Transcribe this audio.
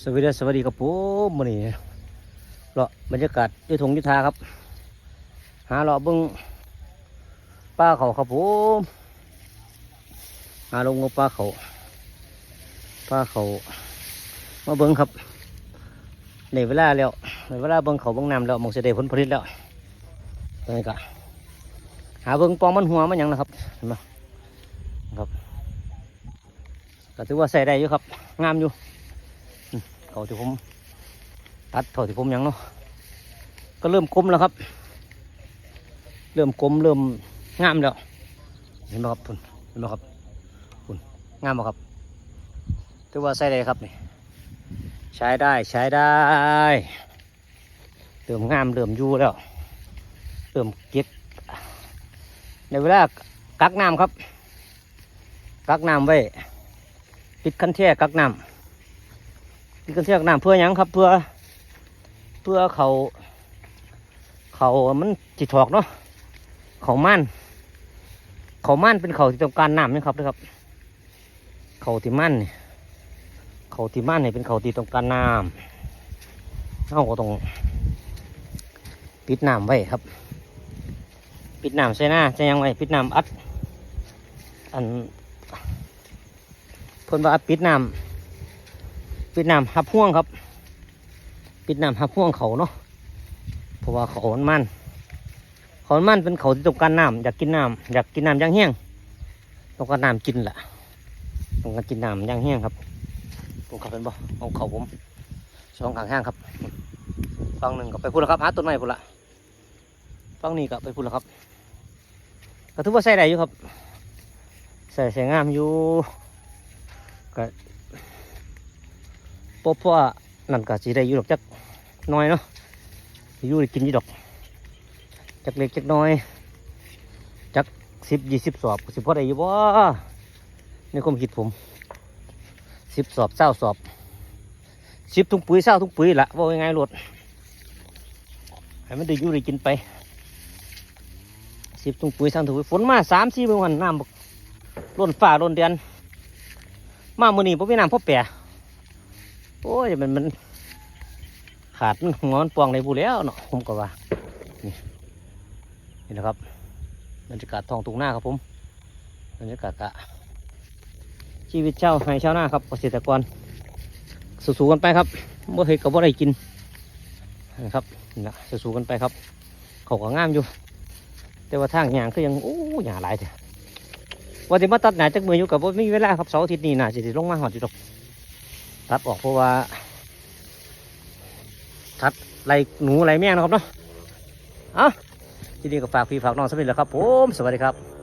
สวัสดีสวัสดีครับผมมื้อนี้เลาะบรรยากาศยุทงยุทธาครับ หาเลาะเบิ้งป้าเขาครับผมหาลงงบป้าเขาป้าเขามาเบิ้งครับในเวลาแล้วในเวลาเบิ้งเขาเบิ้งน้ำแล้วมองเสด็ผลผลิตแล้วตอนนี้ก็หาเบิ้งปองมันหัวมันยังนะครับเห็นไหมครับก็ถือว่าใส่ได้อยู่ครับ งามอยู่าที่ผมตัดเท่าที่ผมยังเนาะก็เริ่มกลมแล้วครับ เริ่มกลมเริ่มงามแล้วเห็นไหมครับคุณเห็นไหมครับคุณงามไหมครับถือว่าใส่ได้ครับนี่ใช้ได้ใช้ได้เริ่มงามเริ่มยู่แล้วเริ่มเก็บในเวลากักน้ำครับ กักน้ำไว้ปิดคันแท่กักน้ำ นี่ก็เทียกน้ำเพื่อยังครับ เพื่อ เพื่อเขาเขามันจิตถอกเนาะเขาม่านเขาม่านเป็นเขาที่ต้องการน้ำนะครับนะครับเขาที่ม่านนี่เขาที่ม่านนี่ยเป็นเขาที่ต้องการน้ำเราก็ต้องปิดน้ำไว้ครับ ปิดน้ำใส่หน้าใส่ยังไว้ปิดน้ำอัดอันเพิ่นว่าปิดน้ำ ปิดน้ำหับห่วงครับ ปิดน้ำหับห่วงเขาเนาะเพราะว่าเขามันมันเขามันมันเป็นเขาที่ต้องการน้ำอยากกินน้ำอยากกินน้ำย่างแห้งต้องการน้ำกินแหละต้องการกินน้ำย่างแห้งครับผมขับเป็นบ่เอาเขาผมสองขางห้างครับฝั่งหนึ่งก็ไปพูดแล้วครับหาต้นไม้พูดละฝั่งนี้ก็ไปพูดแล้วครับก็ถือว่าใส่ได้อยู่ครับใส่ใส่งามอยู่ก็ เพราะว่านั่นก็สิได้อยู่ดอกจักน้อยเนาะอยู่ได้กินอยู่ดอกจักเล็กจักน้อยจักสิบยี่สิบสอบสิบพอได้อยู่บ่ในความคิดผมสิบสอบเศร้าสอบสิบถุงปุ๋ยเศร้าถุงปุ๋ยละว่ายังไงรถให้มันได้อยู่ได้กินไปสิบถุงปุ๋ยเศร้าถุงปุ๋ยฝนมาสามสี่เมื่อวันน้ำบักล้นฝ่าล้นเดือนมามื่อนี้พ่อพี่น้ำพ่อแปร โอ้ยมันมันขาดมันงอนปวงในบูแล้วเนาะผมก็ว่า นี่นี่นะครับบรรยากาศทองทุ่งหน้าครับผมบรรยากาศกะชีวิตเช่าให้ชาวนาครับเกษตรกร สู้ๆกันไปครับบ่เห็ดกับบ่ได้กินนะครับนี่นะสู้ๆกันไปครับเขาก็งามอยู่ แต่ว่าทางยางก็ยังโอ้หยาหลายเถอะว่าจะมาตัดหนาจากมืออยู่กับว่าไม่มีเวลาครับเสาร์อาทิตย์นี้น่าจะได้ลงมาหอดอยู่ดอก ตัดออกเพราะว่าทัดไรหนูไรแม่นะครับเนาะ เอ้าที่นี่ก็ฝากพี่ฝากน้องสมิดแล้วครับผม สวัสดีครับ